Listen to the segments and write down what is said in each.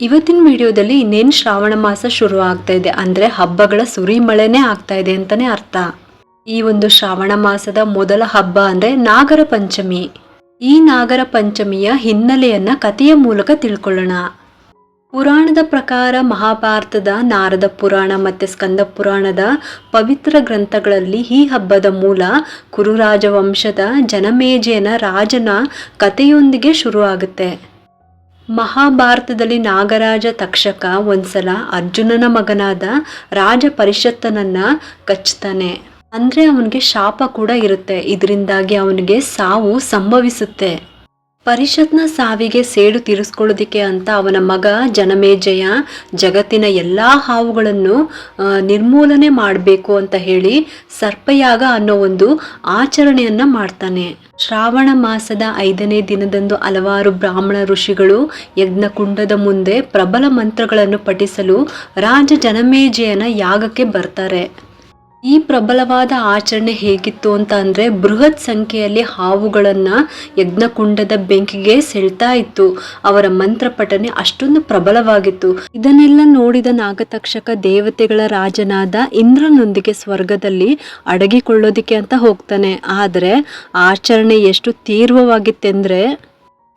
ಇವತ್ತಿನ ವಿಡಿಯೋದಲ್ಲಿ ಇನ್ನೇನು ಶ್ರಾವಣ ಮಾಸ ಶುರು ಆಗ್ತಾ ಇದೆ ಅಂದ್ರೆ ಹಬ್ಬಗಳ ಸುರಿಮಳೆನೇ ಆಗ್ತಾ ಇದೆ ಅಂತಾನೆ ಅರ್ಥ. ಈ ಒಂದು ಶ್ರಾವಣ ಮಾಸದ ಮೊದಲ ಹಬ್ಬ ಅಂದ್ರೆ ನಾಗರ ಪಂಚಮಿ. ಈ ನಾಗರ ಪಂಚಮಿಯ ಹಿನ್ನೆಲೆಯನ್ನು ಕಥೆಯ ಮೂಲಕ ತಿಳ್ಕೊಳ್ಳೋಣ. ಪುರಾಣದ ಪ್ರಕಾರ ಮಹಾಭಾರತದ ನಾರದ ಪುರಾಣ ಮತ್ತೆ ಸ್ಕಂದ ಪುರಾಣದ ಪವಿತ್ರ ಗ್ರಂಥಗಳಲ್ಲಿ ಈ ಹಬ್ಬದ ಮೂಲ ಕುರುರಾಜ ವಂಶದ ಜನಮೇಜಯನ ರಾಜನ ಕಥೆಯೊಂದಿಗೆ ಶುರುವಾಗುತ್ತೆ. ಮಹಾಭಾರತದಲ್ಲಿ ನಾಗರಾಜ ತಕ್ಷಕ ಒಂದ್ಸಲ ಅರ್ಜುನನ ಮಗನಾದ ರಾಜ ಪರಿಷತ್ತನನ್ನ ಕಚ್ತಾನೆ. ಅಂದ್ರೆ ಅವನಿಗೆ ಶಾಪ ಕೂಡ ಇರುತ್ತೆ. ಇದರಿಂದಾಗಿ ಅವನಿಗೆ ಸಾವು ಸಂಭವಿಸುತ್ತೆ. ಪರಿಷತ್ನ ಸಾವಿಗೆ ಸೇಡು ತೀರಿಸ್ಕೊಳ್ಳೋದಿಕ್ಕೆ ಅಂತ ಅವನ ಮಗ ಜನಮೇಜಯ ಜಗತ್ತಿನ ಎಲ್ಲ ಹಾವುಗಳನ್ನು ನಿರ್ಮೂಲನೆ ಮಾಡಬೇಕು ಅಂತ ಹೇಳಿ ಸರ್ಪಯಾಗ ಅನ್ನೋ ಒಂದು ಆಚರಣೆಯನ್ನ ಮಾಡ್ತಾನೆ. ಶ್ರಾವಣ ಮಾಸದ ಐದನೇ ದಿನದಂದು ಹಲವಾರು ಬ್ರಾಹ್ಮಣ ಋಷಿಗಳು ಯಜ್ಞಕುಂಡದ ಮುಂದೆ ಪ್ರಬಲ ಮಂತ್ರಗಳನ್ನು ಪಠಿಸಲು ರಾಜ ಜನಮೇಜಯನ ಯಾಗಕ್ಕೆ ಬರ್ತಾರೆ. ಈ ಪ್ರಬಲವಾದ ಆಚರಣೆ ಹೇಗಿತ್ತು ಅಂತ ಅಂದ್ರೆ ಬೃಹತ್ ಸಂಖ್ಯೆಯಲ್ಲಿ ಹಾವುಗಳನ್ನ ಯಜ್ಞಕುಂಡದ ಬೆಂಕಿಗೆ ಸೆಳ್ತಾ ಇತ್ತು. ಅವರ ಮಂತ್ರ ಪಠನೆ ಅಷ್ಟೊಂದು ಪ್ರಬಲವಾಗಿತ್ತು. ಇದನ್ನೆಲ್ಲ ನೋಡಿದ ನಾಗತಕ್ಷಕ ದೇವತೆಗಳ ರಾಜನಾದ ಇಂದ್ರನೊಂದಿಗೆ ಸ್ವರ್ಗದಲ್ಲಿ ಅಡಗಿಕೊಳ್ಳೋದಿಕ್ಕೆ ಅಂತ ಹೋಗ್ತಾನೆ. ಆದ್ರೆ ಆಚರಣೆ ಎಷ್ಟು ತೀವ್ರವಾಗಿತ್ತೆಂದ್ರೆ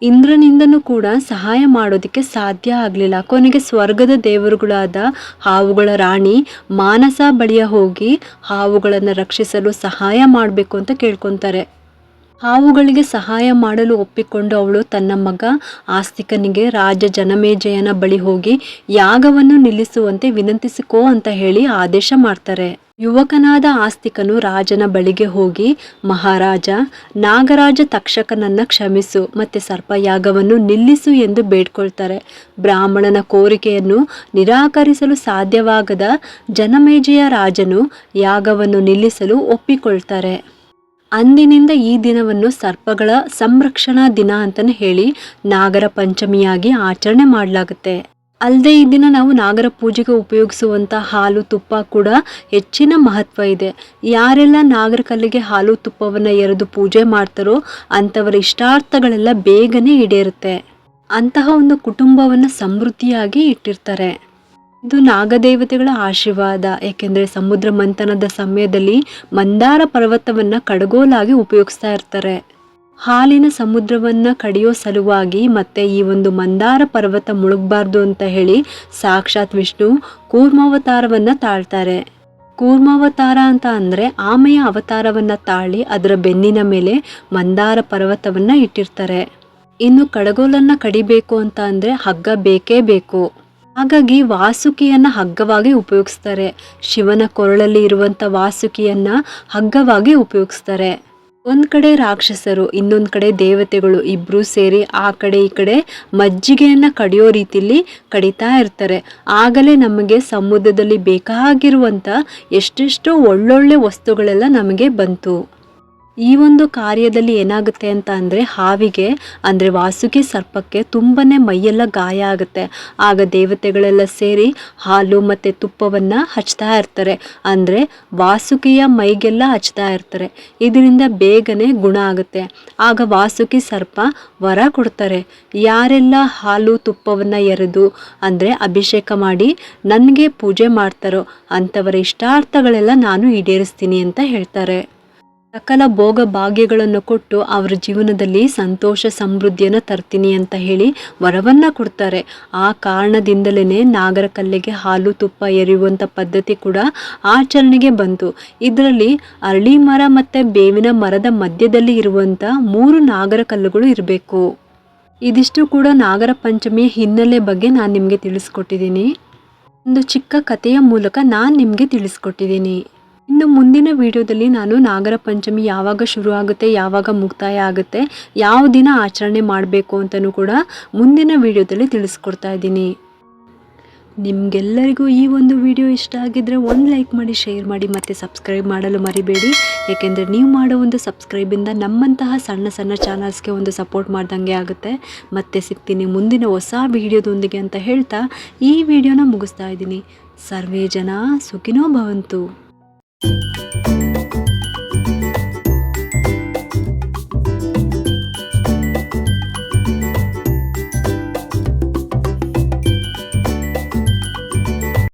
ಇಂದ್ರನಿಂದನೂ ಕೂಡ ಸಹಾಯ ಮಾಡೋದಕ್ಕೆ ಸಾಧ್ಯ ಆಗಲಿಲ್ಲ. ಕೊನೆಗೆ ಸ್ವರ್ಗದ ದೇವರುಗಳಾದ ಹಾವುಗಳ ರಾಣಿ ಮಾನಸ ಬಳಿಯ ಹೋಗಿ ಹಾವುಗಳನ್ನು ರಕ್ಷಿಸಲು ಸಹಾಯ ಮಾಡಬೇಕು ಅಂತ ಕೇಳ್ಕೊತಾರೆ. ಹಾವುಗಳಿಗೆ ಸಹಾಯ ಮಾಡಲು ಒಪ್ಪಿಕೊಂಡು ಅವಳು ತನ್ನ ಮಗ ಆಸ್ತಿಕನಿಗೆ ರಾಜ ಜನಮೇಜಯನ ಬಳಿ ಹೋಗಿ ಯಾಗವನ್ನು ನಿಲ್ಲಿಸುವಂತೆ ವಿನಂತಿಸಿಕೋ ಅಂತ ಹೇಳಿ ಆದೇಶ ಮಾಡ್ತಾರೆ. ಯುವಕನಾದ ಆಸ್ತಿಕನು ರಾಜನ ಬಳಿಗೆ ಹೋಗಿ, ಮಹಾರಾಜ, ನಾಗರಾಜ ತಕ್ಷಕನನ್ನ ಕ್ಷಮಿಸು, ಮತ್ತೆ ಸರ್ಪಯಾಗವನ್ನು ನಿಲ್ಲಿಸು ಎಂದು ಬೇಡ್ಕೊಳ್ತಾರೆ. ಬ್ರಾಹ್ಮಣನ ಕೋರಿಕೆಯನ್ನು ನಿರಾಕರಿಸಲು ಸಾಧ್ಯವಾಗದ ಜನಮೇಜಯ ರಾಜನು ಯಾಗವನ್ನು ನಿಲ್ಲಿಸಲು ಒಪ್ಪಿಕೊಳ್ತಾರೆ. ಅಂದಿನಿಂದ ಈ ದಿನವನ್ನು ಸರ್ಪಗಳ ಸಂರಕ್ಷಣಾ ದಿನ ಅಂತಲೇ ಹೇಳಿ ನಾಗರ ಪಂಚಮಿಯಾಗಿ ಆಚರಣೆ ಮಾಡಲಾಗುತ್ತೆ. ಅಲ್ಲದೆ ಈ ದಿನ ನಾವು ನಾಗರ ಪೂಜೆಗೆ ಉಪಯೋಗಿಸುವಂಥ ಹಾಲು ತುಪ್ಪ ಕೂಡ ಹೆಚ್ಚಿನ ಮಹತ್ವ ಇದೆ. ಯಾರೆಲ್ಲ ನಾಗರ ಕಲ್ಲಿಗೆ ಹಾಲು ತುಪ್ಪವನ್ನು ಎರೆದು ಪೂಜೆ ಮಾಡ್ತಾರೋ ಅಂಥವರ ಇಷ್ಟಾರ್ಥಗಳೆಲ್ಲ ಬೇಗನೆ ಈಡೇರುತ್ತೆ. ಅಂತಹ ಒಂದು ಕುಟುಂಬವನ್ನು ಸಮೃದ್ಧಿಯಾಗಿ ಇಟ್ಟಿರ್ತಾರೆ. ಇದು ನಾಗದೇವತೆಗಳ ಆಶೀರ್ವಾದ, ಏಕೆಂದರೆ ಸಮುದ್ರ ಮಂಥನದ ಸಮಯದಲ್ಲಿ ಮಂದಾರ ಪರ್ವತವನ್ನು ಕಡಗೋಲಾಗಿ ಉಪಯೋಗಿಸ್ತಾ ಇರ್ತಾರೆ. ಹಾಲಿನ ಸಮುದ್ರವನ್ನ ಕಡಿಯೋ ಸಲುವಾಗಿ ಮತ್ತೆ ಈ ಒಂದು ಮಂದಾರ ಪರ್ವತ ಮುಳುಗಬಾರ್ದು ಅಂತ ಹೇಳಿ ಸಾಕ್ಷಾತ್ ವಿಷ್ಣು ಕೂರ್ಮಾವತಾರವನ್ನು ತಾಳ್ತಾರೆ. ಕೂರ್ಮಾವತಾರ ಅಂತ ಅಂದರೆ ಆಮೆಯ ಅವತಾರವನ್ನ ತಾಳಿ ಅದರ ಬೆನ್ನಿನ ಮೇಲೆ ಮಂದಾರ ಪರ್ವತವನ್ನ ಇಟ್ಟಿರ್ತಾರೆ. ಇನ್ನು ಕಡಗೋಲನ್ನ ಕಡಿಬೇಕು ಅಂತ ಅಂದರೆ ಹಗ್ಗ ಬೇಕೇ ಬೇಕು. ಹಾಗಾಗಿ ವಾಸುಕಿಯನ್ನ ಹಗ್ಗವಾಗಿ ಉಪಯೋಗಿಸ್ತಾರೆ. ಶಿವನ ಕೊರಳಲ್ಲಿ ಇರುವಂತ ವಾಸುಕಿಯನ್ನ ಹಗ್ಗವಾಗಿ ಉಪಯೋಗಿಸ್ತಾರೆ. ಒಂದ್ ಕಡೆ ರಾಕ್ಷಸರು, ಇನ್ನೊಂದ್ ಕಡೆ ದೇವತೆಗಳು ಇಬ್ರು ಸೇರಿ ಆ ಕಡೆ ಈ ಕಡೆ ಮಜ್ಜಿಗೆಯನ್ನ ಕಡಿಯೋ ರೀತಿಲಿ ಕಡಿತಾ ಇರ್ತಾರೆ. ಆಗಲೇ ನಮಗೆ ಸಮುದ್ರದಲ್ಲಿ ಬೇಕಾಗಿರುವಂತ ಎಷ್ಟೆಷ್ಟೋ ಒಳ್ಳೊಳ್ಳೆ ವಸ್ತುಗಳೆಲ್ಲ ನಮಗೆ ಬಂತು. ಈ ಒಂದು ಕಾರ್ಯದಲ್ಲಿ ಏನಾಗುತ್ತೆ ಅಂತ ಅಂದರೆ ಹಾವಿಗೆ, ಅಂದರೆ ವಾಸುಕಿ ಸರ್ಪಕ್ಕೆ ತುಂಬಾ ಮೈಯೆಲ್ಲ ಗಾಯ ಆಗುತ್ತೆ. ಆಗ ದೇವತೆಗಳೆಲ್ಲ ಸೇರಿ ಹಾಲು ಮತ್ತು ತುಪ್ಪವನ್ನು ಹಚ್ತಾ ಇರ್ತಾರೆ. ಅಂದರೆ ವಾಸುಕಿಯ ಮೈಗೆಲ್ಲ ಹಚ್ತಾ ಇರ್ತಾರೆ. ಇದರಿಂದ ಬೇಗನೆ ಗುಣ ಆಗುತ್ತೆ. ಆಗ ವಾಸುಕಿ ಸರ್ಪ ವರ ಕೊಡ್ತಾರೆ. ಯಾರೆಲ್ಲ ಹಾಲು ತುಪ್ಪವನ್ನು ಎರೆದು, ಅಂದರೆ ಅಭಿಷೇಕ ಮಾಡಿ ನನಗೆ ಪೂಜೆ ಮಾಡ್ತಾರೋ ಅಂಥವರ ಇಷ್ಟಾರ್ಥಗಳೆಲ್ಲ ನಾನು ಈಡೇರಿಸ್ತೀನಿ ಅಂತ ಹೇಳ್ತಾರೆ. ಸಕಲ ಭೋಗ ಭಾಗ್ಯಗಳನ್ನು ಕೊಟ್ಟು ಅವರ ಜೀವನದಲ್ಲಿ ಸಂತೋಷ, ಸಮೃದ್ಧಿಯನ್ನು ತರ್ತೀನಿ ಅಂತ ಹೇಳಿ ವರವನ್ನು ಕೊಡ್ತಾರೆ. ಆ ಕಾರಣದಿಂದಲೇ ನಾಗರ ಕಲ್ಲಿಗೆ ಹಾಲು, ತುಪ್ಪ ಎರೆಯುವಂಥ ಪದ್ಧತಿ ಕೂಡ ಆಚರಣೆಗೆ ಬಂತು. ಇದರಲ್ಲಿ ಅರಳಿ ಮರ ಮತ್ತು ಬೇವಿನ ಮರದ ಮಧ್ಯದಲ್ಲಿ ಇರುವಂಥ ಮೂರು ನಾಗರ ಕಲ್ಲುಗಳು ಇರಬೇಕು. ಇದಿಷ್ಟು ಕೂಡ ನಾಗರ ಪಂಚಮಿಯ ಹಿನ್ನೆಲೆ ಬಗ್ಗೆ ನಾನು ನಿಮಗೆ ತಿಳಿಸ್ಕೊಟ್ಟಿದ್ದೀನಿ. ಒಂದು ಚಿಕ್ಕ ಕಥೆಯ ಮೂಲಕ ನಾನು ನಿಮಗೆ ತಿಳಿಸ್ಕೊಟ್ಟಿದ್ದೀನಿ. ಇನ್ನು ಮುಂದಿನ ವಿಡಿಯೋದಲ್ಲಿ ನಾನು ನಾಗರ ಪಂಚಮಿ ಯಾವಾಗ ಶುರು ಆಗುತ್ತೆ ಯಾವಾಗ ಮುಕ್ತಾಯ ಆಗುತ್ತೆ, ಯಾವ ದಿನ ಆಚರಣೆ ಮಾಡಬೇಕು ಅಂತಲೂ ಕೂಡ ಮುಂದಿನ ವಿಡಿಯೋದಲ್ಲಿ ತಿಳಿಸ್ಕೊಡ್ತಾ ಇದ್ದೀನಿ. ನಿಮಗೆಲ್ಲರಿಗೂ ಈ ಒಂದು ವಿಡಿಯೋ ಇಷ್ಟ ಆಗಿದ್ದರೆ ಒಂದು ಲೈಕ್ ಮಾಡಿ, ಶೇರ್ ಮಾಡಿ, ಮತ್ತು ಸಬ್ಸ್ಕ್ರೈಬ್ ಮಾಡಲು ಮರಿಬೇಡಿ. ಏಕೆಂದರೆ ನೀವು ಮಾಡೋ ಒಂದು ಸಬ್ಸ್ಕ್ರೈಬಿಂದ ನಮ್ಮಂತಹ ಸಣ್ಣ ಸಣ್ಣ ಚಾನಲ್ಸ್ಗೆ ಒಂದು ಸಪೋರ್ಟ್ ಮಾಡ್ದಂಗೆ ಆಗುತ್ತೆ. ಮತ್ತೆ ಸಿಗ್ತೀನಿ ಮುಂದಿನ ಹೊಸ ವಿಡಿಯೋದೊಂದಿಗೆ ಅಂತ ಹೇಳ್ತಾ ಈ ವಿಡಿಯೋನ ಮುಗಿಸ್ತಾ ಇದ್ದೀನಿ. ಸರ್ವೇ ಜನ ಸುಖಿನೋ ಭವಂತು. Música